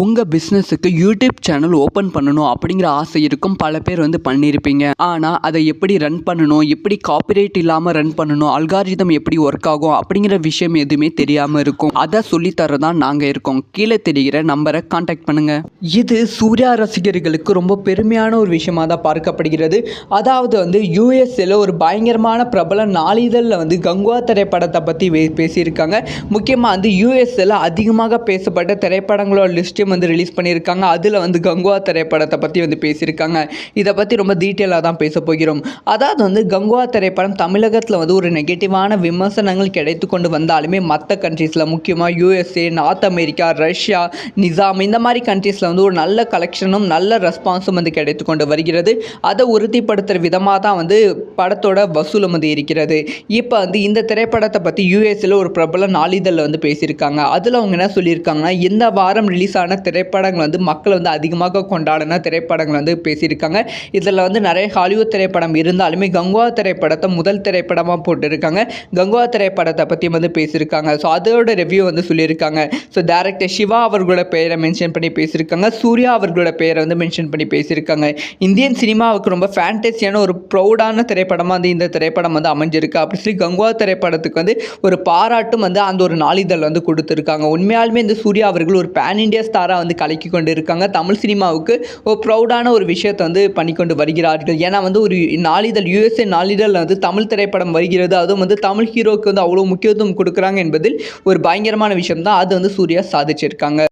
உங்கள் பிஸ்னஸுக்கு YouTube channel open பண்ணணும் அப்படிங்கிற ஆசை இருக்கும். பல பேர் வந்து பண்ணியிருப்பீங்க. ஆனால் அதை எப்படி ரன் பண்ணணும்? எப்படி காப்பிரைட் இல்லாமல் ரன் பண்ணணும்? அல்காரிதம் எப்படி ஒர்க் ஆகும்? அப்படிங்கிற விஷயம் எதுவுமே தெரியாமல் இருக்கும். அதை சொல்லித்தரதான் நாங்கள் இருக்கோம். கீழே தெரிகிற நம்பரை காண்டாக்ட் பண்ணுங்கள் இது சூர்யா ரசிகர்களுக்கு ரொம்ப பெருமையான ஒரு விஷயமா தான் பார்க்கப்படுகிறது. அதாவது வந்து யூஎஸ்ஏல ஒரு பயங்கரமான பிரபல நாளிதழில் வந்து கங்குவா திரைப்படத்தை பற்றி பேசியிருக்காங்க. முக்கியமாக வந்து யூஎஸ்ஏல அதிகமாக பேசப்பட்ட திரைப்படங்களோட லிஸ்ட்டையும் வந்து ரிலீஸ் பண்ணியிருக்காங்க. அதில் வந்து கங்குவா திரைப்படத்தை பற்றி வந்து பேசியிருக்காங்க. இதை பற்றி ரொம்ப டீட்டெயிலாக தான் பேச போகிறோம். அதாவது வந்து கங்குவா திரைப்படம் தமிழகத்தில் வந்து ஒரு நெகட்டிவான விமர்சனங்கள் கிடைத்து கொண்டு வந்தாலுமே மற்ற கண்ட்ரீஸில் முக்கியமாக யூஎஸ்ஏ நார்த் அமெரிக்கா ரஷ்யா நிசாம் இந்த மாதிரி கண்ட்ரீஸில் வந்து ஒரு நல்ல கலெக்ஷனும் நல்ல ரெஸ்பான்ஸும் வந்து கிடைத்து கொண்டு வருகிறது. அதை உறுதிப்படுத்துகிற விதமாக தான் வந்து படத்தோட வசூலும் வந்து இருக்கிறது. இப்போ வந்து இந்த திரைப்படத்தை பற்றி யூஎஸ்ஏல ஒரு பிரபல நாளிதழில் வந்து பேசியிருக்காங்க. அதில் அவங்க என்ன சொல்லியிருக்காங்கன்னா இந்த வாரம் ரிலீஸ் ஆன திரைப்படங்கள் வந்து மக்கள் வந்து அதிகமாக கொண்டாடின திரைப்படங்கள் வந்து பேசியிருக்காங்க. இதில் வந்து நிறைய ஹாலிவுட் திரைப்படம் இருந்தாலுமே கங்குவா திரைப்படத்தை முதல் திரைப்படமாக போட்டிருக்காங்க. கங்குவா திரைப்படத்தை பற்றி வந்து பேசியிருக்காங்க. ஸோ அதோட ரிவ்யூ வந்து சொல்லியிருக்காங்க. ஸோ டேரக்டர் சிவா அவர்களோட பெயரை மென்ஷன் பண்ணி பேசியிருக்காங்க. சூர்யா அவர்களோட பெயரை வந்து மென்ஷன் பண்ணி பேசியிருக்காங்க. இந்தியன் சினிமாவுக்கு ரொம்ப ஃபேண்டஸியான ஒரு ப்ரௌடான திரைப்படமாக வந்து இந்த திரைப்படம் வந்து அமைஞ்சிருக்கு. அப்படி சொல்லி கங்குவா திரைப்படத்துக்கு வந்து ஒரு பாராட்டும் வந்து அந்த ஒரு நாளிதழ் வந்து கொடுத்துருக்காங்க. உண்மையாலுமே இந்த சூர்யா அவர்கள் ஒரு பேன் இண்டியா ஸ்டாராக வந்து கலக்கி கொண்டு இருக்காங்க தமிழ் சினிமாவுக்கு ஒரு ப்ரௌடான ஒரு விஷயத்தை வந்து பண்ணிக்கொண்டு வருகிறார்கள். ஏன்னா வந்து ஒரு நாளிதழ் யூஎஸ்ஏ நாளிதழில் வந்து தமிழ் திரைப்படம் வருகிறது. அதுவும் வந்து தமிழ் ஹீரோக்கு வந்து அவ்வளோ முக்கியத்துவம் கொடுக்குறாங்க என்பதில் ஒரு பயங்கரமான விஷயம் தான் அது வந்து சூர்யா சாதிச்சிருக்காங்க.